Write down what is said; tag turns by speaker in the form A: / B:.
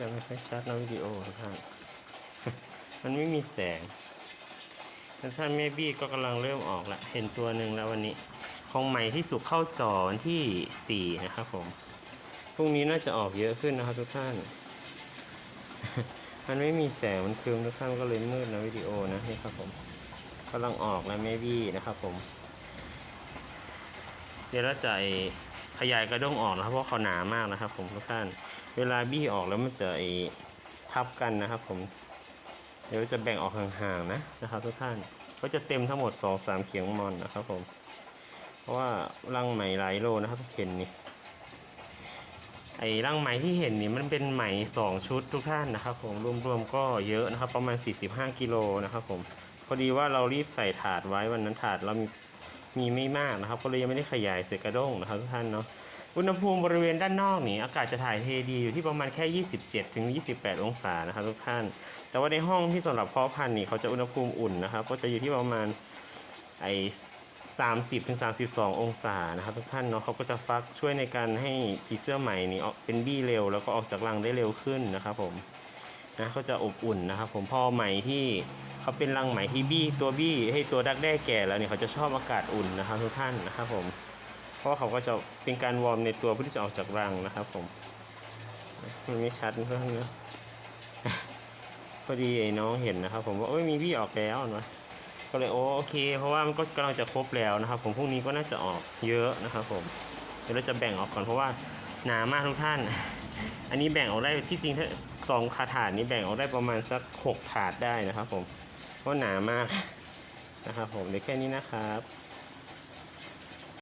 A: จะไม่ค่อยชัดนะวิดีโอทุกท่านมันไม่มีแสงแต่ท่านแม่บี้ก็กำลังเริ่มออกละเห็นตัวหนึ่งแล้ววันนี้ของใหม่ที่สุกเข้าจอวันที่ 4 นะครับผมพรุ่งนี้น่าจะออกเยอะขึ้นนะครับทุกท่าน มันไม่มีแสงมันคืมทุกท่านก็เลยมืดนะวิดีโอนะนี่ครับผมกำลังออกแล้วแม่บี้นะครับผม เดี๋ยวเราจะขยายกระด้งออกนะครับเพราะเขาหนามากนะครับผมทุกท่าน เวลาบี้ออกแล้วมันจะไอทับกันนะครับผม เดี๋ยวจะแบ่งออกห่างๆนะนะครับทุกท่าน ก็จะเต็มทั้งหมด 2-3 เขียงมอนนะครับผม เพราะว่ารังไหมหลายโลนะครับเห็นนี่ ไอ้รังไหมที่เห็นนี่มันเป็นไหม 2 ชุดทุกท่านนะครับผมรวมๆก็เยอะนะครับ ประมาณ 45 กิโลนะครับผม พอดีว่าเรารีบใส่ถาดไว้วันนั้นถาดเรามีมีไม่มากนะครับ ก็เลยยังไม่ได้ขยายเศษกระด้งนะครับทุกท่านเนาะ อุณหภูมิบริเวณด้านนอกนี่อากาศจะถ่ายเทดีอยู่ที่ประมาณแค่ 27ถึง28 องศานะครับทุกท่าน แต่ว่าในห้องที่สำหรับเพาะพันธุ์นี่เขาจะอุณหภูมิอุ่นนะครับ ก็จะอยู่ที่ประมาณไอ้30ถึง32 องศานะครับทุกท่านเนาะเขาก็จะฟักช่วยในการให้ผีเสื้อใหม่นี่ออกเป็นบี้เร็ว แล้วก็ออกจากรังได้เร็วขึ้นนะครับผมนะก็จะอบอุ่นนะครับ ผมพอไหม่ที่เขาเป็นรังไหมที่บี้ตัวบี้ให้ตัวดักแด้แก่แล้วเนี่ยเขาจะชอบอากาศอุ่นนะครับทุกท่านนะครับผม เพราะเขาก็จะเป็นการวอร์มในตัวเพื่อที่จะออกจากรังนะครับผมมันไม่ชัดเพื่อนนะพอดีไอ้น้องเห็นนะครับ ผมว่าโอ้ยมีพี่ออกแล้วนะก็เลยโอโอเค เพราะว่ามันก็กำลังจะครบแล้วนะครับ ผมพรุ่งนี้ก็น่าจะออกเยอะนะครับ ผมเดี๋ยวเราจะแบ่งออกก่อนเพราะว่าหนามากทุกท่าน อันนี้แบ่งออกได้ที่จริงถ้าสองขาถาดนี้แบ่งออกได้ประมาณสักหกถาดได้นะครับ ผมเพราะหนามากนะครับ ผมเดี๋ยวแค่นี้นะครับ